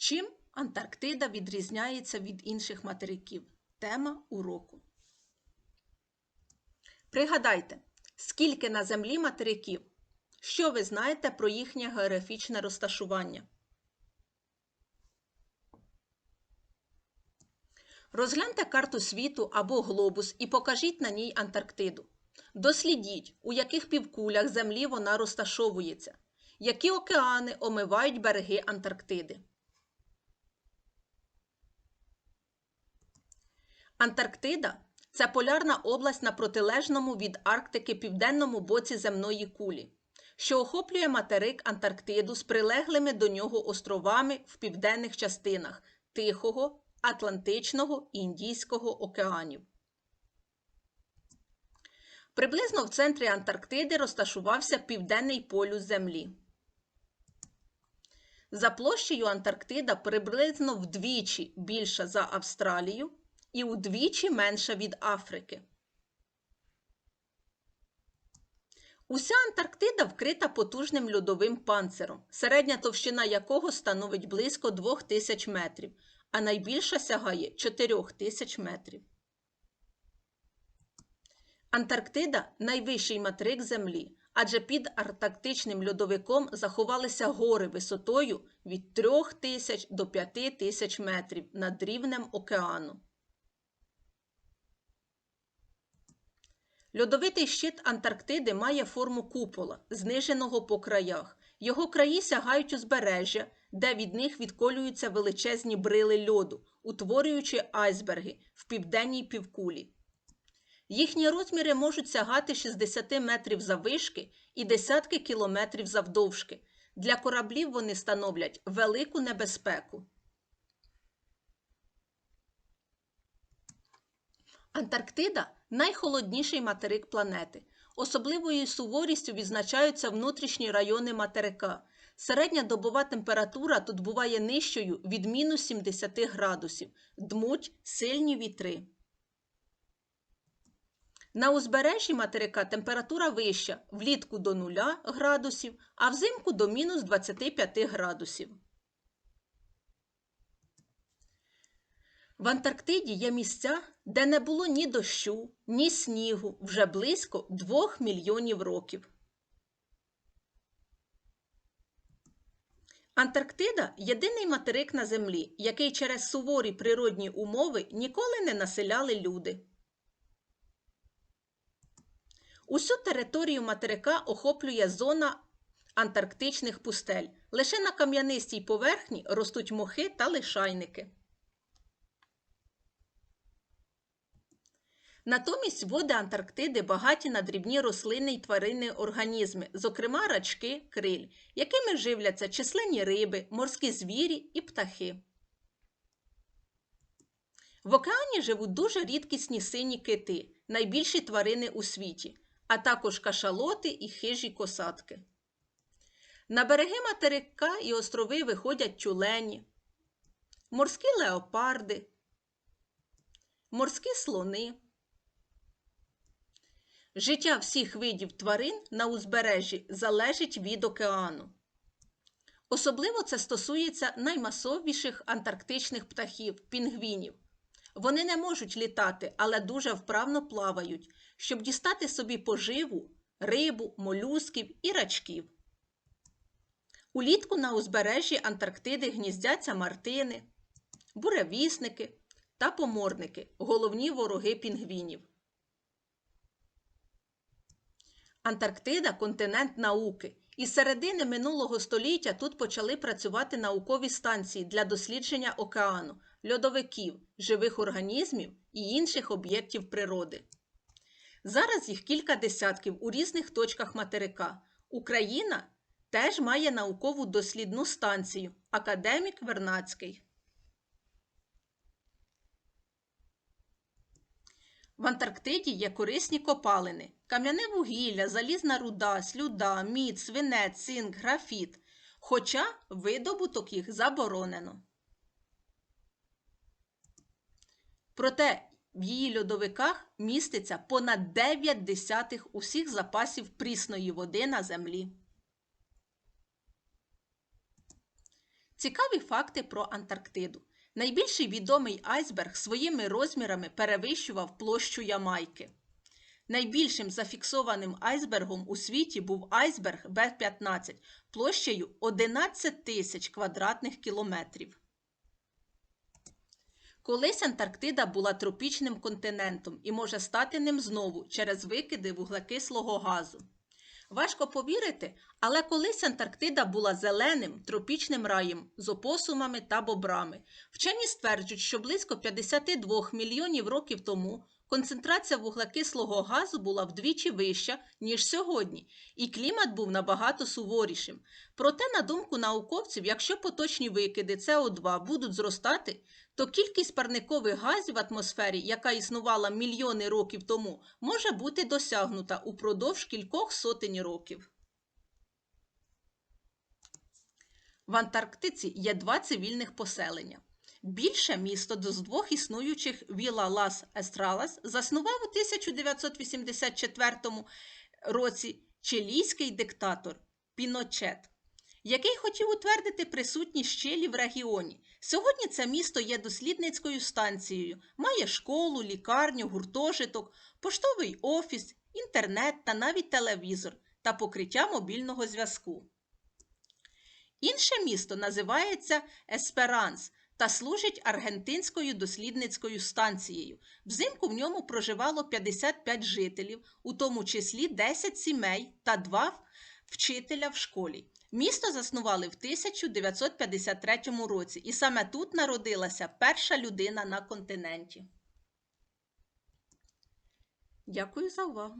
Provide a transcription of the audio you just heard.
Чим Антарктида відрізняється від інших материків? Тема уроку. Пригадайте, скільки на Землі материків? Що ви знаєте про їхнє географічне розташування? Розгляньте карту світу або глобус і покажіть на ній Антарктиду. Дослідіть, у яких півкулях Землі вона розташовується, які океани омивають береги Антарктиди. Антарктида це полярна область на протилежному від Арктики південному боці земної кулі, що охоплює материк Антарктиду з прилеглими до нього островами в південних частинах Тихого, Атлантичного і Індійського океанів. Приблизно в центрі Антарктиди розташувався південний полюс Землі. За площею Антарктида приблизно вдвічі більша за Австралію і удвічі менша від Африки. Уся Антарктида вкрита потужним льодовим панциром, середня товщина якого становить близько 2000 метрів, а найбільша сягає 4000 метрів. Антарктида найвищий материк Землі, адже під Антарктичним льодовиком заховалися гори висотою від 3000 до 5000 метрів над рівнем океану. Льодовитий щит Антарктиди має форму купола, зниженого по краях. Його краї сягають узбережжя, де від них відколюються величезні брили льоду, утворюючи айсберги в південній півкулі. Їхні розміри можуть сягати 60 метрів заввишки і десятки кілометрів завдовжки. Для кораблів вони становлять велику небезпеку. Антарктида найхолодніший материк планети. Особливою суворістю відзначаються внутрішні райони материка. Середня добова температура тут буває нижчою від мінус 70 градусів, дмуть сильні вітри. На узбережжі материка температура вища влітку до 0 градусів, а взимку до мінус 25 градусів. В Антарктиді є місця, де не було ні дощу, ні снігу вже близько 2 мільйонів років. Антарктида єдиний материк на Землі, який через суворі природні умови ніколи не населяли люди. Усю територію материка охоплює зона антарктичних пустель. Лише на кам'янистій поверхні ростуть мохи та лишайники. Натомість води Антарктиди багаті на дрібні рослини й тваринні організми, зокрема рачки, криль, якими живляться численні риби, морські звірі і птахи. В океані живуть дуже рідкісні сині кити, найбільші тварини у світі, а також кашалоти і хижі косатки. На береги материка і острови виходять тюлені, морські леопарди, морські слони. Життя всіх видів тварин на узбережжі залежить від океану. Особливо це стосується наймасовіших антарктичних птахів пінгвінів. Вони не можуть літати, але дуже вправно плавають, щоб дістати собі поживу, рибу, молюсків і рачків. Улітку на узбережжі Антарктиди гніздяться мартини, буревісники та поморники головні вороги пінгвінів. Антарктида континент науки. Із середини минулого століття тут почали працювати наукові станції для дослідження океану, льодовиків, живих організмів і інших об'єктів природи. Зараз їх кілька десятків у різних точках материка. Україна теж має наукову дослідну станцію Академік Вернацький. В Антарктиді є корисні копалини, кам'яне вугілля, залізна руда, слюда, мід, свинець, цинк, графіт, хоча видобуток їх заборонено. Проте в її льодовиках міститься понад 9 десятих усіх запасів прісної води на землі. Цікаві факти про Антарктиду. Найбільший відомий айсберг своїми розмірами перевищував площу Ямайки. Найбільшим зафіксованим айсбергом у світі був айсберг Б-15 площею 11 тисяч квадратних кілометрів. Колись Антарктида була тропічним континентом і може стати ним знову через викиди вуглекислого газу. Важко повірити, але колись Антарктида була зеленим тропічним раєм з опосумами та бобрами. Вчені стверджують, що близько 52 мільйонів років тому концентрація вуглекислого газу була вдвічі вища, ніж сьогодні, і клімат був набагато суворішим. Проте, на думку науковців, якщо поточні викиди СО2 будуть зростати, то кількість парникових газів в атмосфері, яка існувала мільйони років тому, може бути досягнута упродовж кількох сотень років. В Антарктиці є два цивільних поселення. Більше місто з двох існуючих Віла Лас Естралас заснував у 1984 році чилійський диктатор Піночет, який хотів утвердити присутність щелі в регіоні. Сьогодні це місто є дослідницькою станцією, має школу, лікарню, гуртожиток, поштовий офіс, інтернет та навіть телевізор та покриття мобільного зв'язку. Інше місто називається Есперанс та служить аргентинською дослідницькою станцією. Взимку в ньому проживало 55 жителів, у тому числі 10 сімей та 2 вчителя в школі. Місто заснували в 1953 році, і саме тут народилася перша людина на континенті. Дякую за увагу!